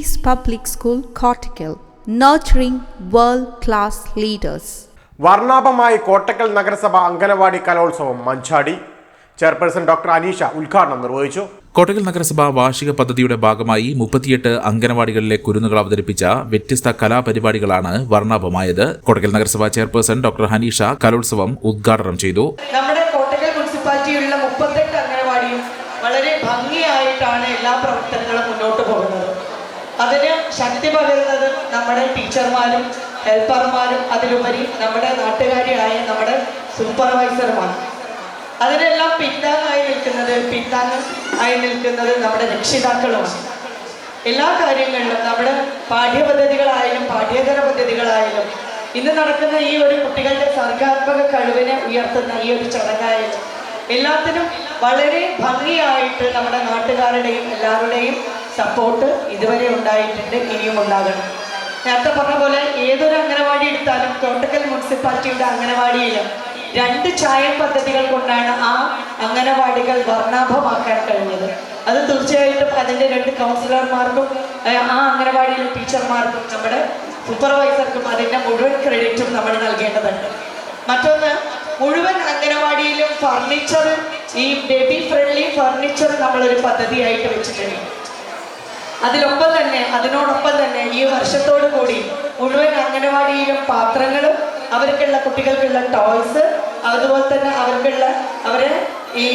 Peace Public School, Cortical, nurturing world class leaders. വർണാഭമായി Kottakkal നഗരസഭ അംഗനവാടി കലോത്സവം മഞ്ചാടി. Chairperson doctor Aneesha ഉദ്ഘാടനം നിർവഹിച്ചു. കോട്ടക്കൽ നഗരസഭ വാർഷിക പദ്ധതിയുടെ ഭാഗമായി മുപ്പത്തിയെട്ട് അംഗനവാടികളിലെ കുരുന്നുകൾ അവതരിപ്പിച്ച വ്യത്യസ്ത കലാപരിപാടികളാണ് വർണാഭമായത്. കോട്ടക്കൽ നഗരസഭ ചെയർപേഴ്സൺ ഡോക്ടർ ഹനീഷ കലോത്സവം ഉദ്ഘാടനം ചെയ്തു. നമ്മുടെ കോട്ടക്കൽ മുനിസിപ്പാലിറ്റിയിലുള്ള മുപ്പത്തെട്ട് അംഗനവാടിയും വളരെ ഭംഗിയായിട്ടാണ് എല്ലാ പ്രവർത്തനങ്ങളും മുന്നോട്ട് പോകുന്നത്. അതിന് ശക്തി പകരുന്നത് നമ്മുടെ ടീച്ചർമാരും ഹെൽപ്പർമാരും അതിലുപരി നമ്മുടെ നാട്ടുകാരിയായ നമ്മുടെ സൂപ്പർവൈസറുമാണ് അതിനെല്ലാം പിന്താങ്ങായി നിൽക്കുന്നത് പിന്താങ്ങം ആയി നിൽക്കുന്നത് നമ്മുടെ രക്ഷിതാക്കളുമാണ്. എല്ലാ കാര്യങ്ങളിലും നമ്മുടെ പാഠ്യപദ്ധതികളായാലും പാഠ്യേതര പദ്ധതികളായാലും ഇന്ന് നടക്കുന്ന ഈ ഒരു കുട്ടികളുടെ സർഗാത്മക കഴിവിനെ ഉയർത്തുന്ന ഈ ഒരു ചടങ്ങായാലും എല്ലാത്തിനും വളരെ ഭംഗിയായിട്ട് നമ്മുടെ നാട്ടുകാരുടെയും എല്ലാവരുടെയും സപ്പോർട്ട് ഇതുവരെ ഉണ്ടായിട്ടുണ്ട് ഇനിയും ഉണ്ടാകണം. നേരത്തെ പറഞ്ഞ പോലെ ഏതൊരു അംഗനവാടി എടുത്താലും തോട്ടക്കൽ മുനിസിപ്പാലിറ്റിയുടെ അംഗനവാടിയിലും രണ്ട് ചായ പദ്ധതികൾ കൊണ്ടാണ് ആ അംഗനവാടികൾ വർണാഭമാക്കാൻ കഴിഞ്ഞത്. അത് തീർച്ചയായിട്ടും അതിന്റെ രണ്ട് കൗൺസിലർമാർക്കും ആ അംഗനവാടിയിലെ ടീച്ചർമാർക്കും നമ്മുടെ സൂപ്പർവൈസർക്കും അതിന്റെ മുഴുവൻ ക്രെഡിറ്റും നമ്മൾ നൽകേണ്ടതുണ്ട്. മറ്റൊന്ന് മുഴുവൻ അംഗനവാടിയിലും ഫർണിച്ചർ ഈ ബേബി ഫ്രണ്ട്ലി ഫർണിച്ചർ നമ്മളൊരു പദ്ധതിയായിട്ട് വെച്ചിട്ടുണ്ട്. അതിലൊപ്പം തന്നെ അതിനോടൊപ്പം തന്നെ ഈ വർഷത്തോടു കൂടി മുഴുവൻ അംഗനവാടിയിലും പാത്രങ്ങളും അവർക്കുള്ള കുട്ടികൾക്കുള്ള ടോയ്സ് അതുപോലെ തന്നെ അവർക്കുള്ള അവരെ ഈ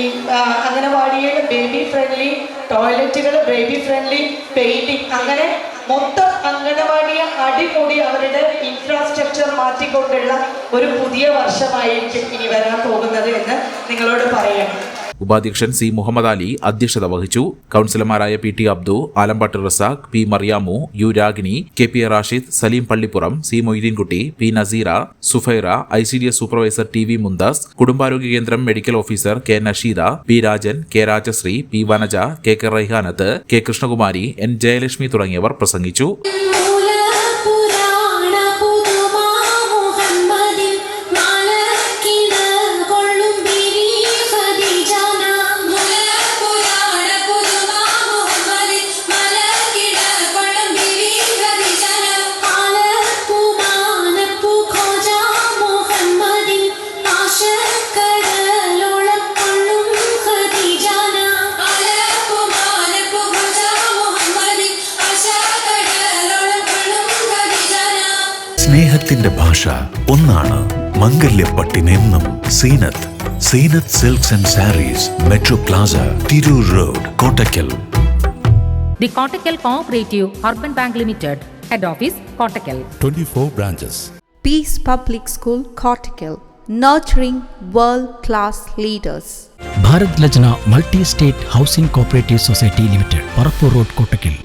അംഗനവാടിയിൽ ബേബി ഫ്രണ്ട്ലി ടോയ്ലറ്റുകൾ ബേബി ഫ്രണ്ട്ലി പെയിന്റിങ് അങ്ങനെ മൊത്തം അംഗനവാടിയെ അടിമുടി അവരുടെ ഇൻഫ്രാസ്ട്രക്ചർ മാറ്റിക്കൊണ്ടുള്ള ഒരു പുതിയ വർഷമായിരിക്കും ഇനി വരാൻ പോകുന്നത് എന്ന് നിങ്ങളോട് പറയണം. ഉപാധ്യക്ഷൻ സി മുഹമ്മദ് അലി അധ്യക്ഷത വഹിച്ചു. കൌൺസിലർമാരായ P T Abdu Alampattu Razak P Mariyamu U Ragini K P A Rashid Saleem Pallippuram C Moideenkutty P Naseera Sufaira I C D S supervisor T V Mumtaz കുടുംബാരോഗ്യ കേന്ദ്രം medical officer K Nasheeda P Rajan K Rajasree P Vanaja K K Raihanath K Krishnakumari N Jayalakshmi തുടങ്ങിയവർ പ്രസംഗിച്ചു. സ്നേഹത്തിന്റെ ഭാഷ ഒന്നാണ് മംഗല്യപ്പട്ടിനെന്നും Zeenath Zeenath silks and sarees metro plaza Tirur road Kottakkal The Kottakkal Cooperative Urban Bank Limited, Head Office, Kottakkal. 24 branches. Peace Public School, Cortical, nurturing world class leaders. Bharat Lajna multi state housing cooperative society limited Parappur road Kottakkal